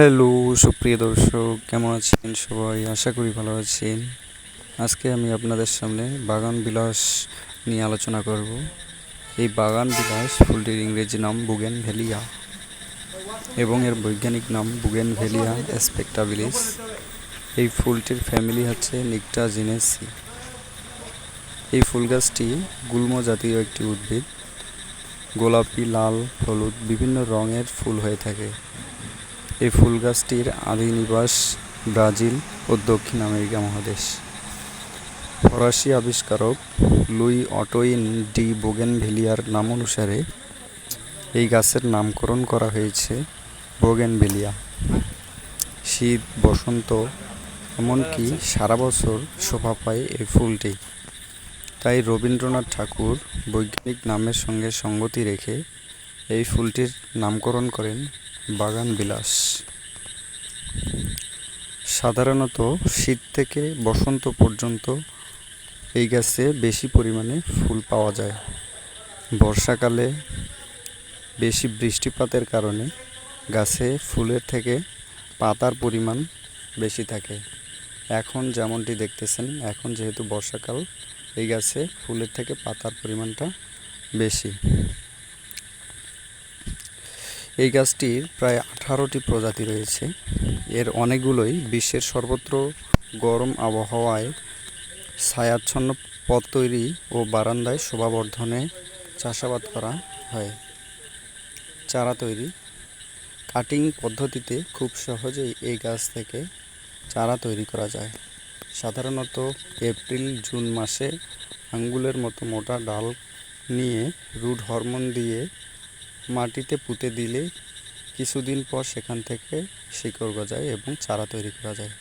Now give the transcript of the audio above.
Hello সুপ্রিয় দর্শক, কেমন আছেন সবাই? আশা করি ভালো আছেন। আজকে আমি আপনাদের সামনে বাগান বিলাস নিয়ে আলোচনা করব। এই বাগান বিলাস ফুলটির ইংরেজি নাম বুগেন ভেলিয়া এবং এর বৈজ্ঞানিক নাম বুগেন ভেলিয়া স্পেক্টাবিলিস। এই ফুলটির ফ্যামিলি হচ্ছে নিকটা জিনেসি। এই ফুল গাছটি গুল্ম জাতীয় একটি উদ্ভিদ। গোলাপি, লাল, হলুদ, বিভিন্ন রঙের ফুল হয়ে থাকে। এই ফুল গাছটির আদি নিবাস ব্রাজিল ও দক্ষিণ আমেরিকা মহাদেশ। ফরাসি আবিষ্কারক লুই অটোইন ডি বোগেনভেলিয়ার নাম অনুসারে এই গাছের নামকরণ করা হয়েছে বোগেনভেলিয়া। শীত, বসন্ত, এমনকি সারা বছর শোভা পায় এই ফুলটি। তাই রবীন্দ্রনাথ ঠাকুর বৈজ্ঞানিক নামের সঙ্গে সঙ্গতি রেখে এই ফুলটির নামকরণ করেন বাগান বিলাস। সাধারণত শীত থেকে বসন্ত পর্যন্ত এই গাছে বেশি পরিমাণে ফুল পাওয়া যায়। বর্ষাকালে বেশি বৃষ্টিপাতের কারণে গাছে ফুলের থেকে পাতার পরিমাণ বেশি থাকে। এখন যেমনটি দেখতেছেন, এখন যেহেতু বর্ষাকাল, এই গাছে ফুলের থেকে পাতার পরিমাণটা বেশি। এই গাছটির প্রায় আঠারোটি প্রজাতি রয়েছে। এর অনেকগুলোই বিশ্বের সর্বত্র গরম আবহাওয়ায় ছায়াচ্ছন্ন পথ তৈরি ও বারান্দায় শোভাবর্ধনে চাষাবাদ করা হয়। চারা তৈরি। কাটিং পদ্ধতিতে খুব সহজেই এই গাছ থেকে চারা তৈরি করা যায়। সাধারণত এপ্রিল, জুন মাসে আঙ্গুলের মতো মোটা ডাল নিয়ে রুট হরমোন দিয়ে মাটিতে পুঁতে দিলে কিছুদিন পর সেখান থেকে শিকড় গজায় এবং চারা তৈরি করা যায়।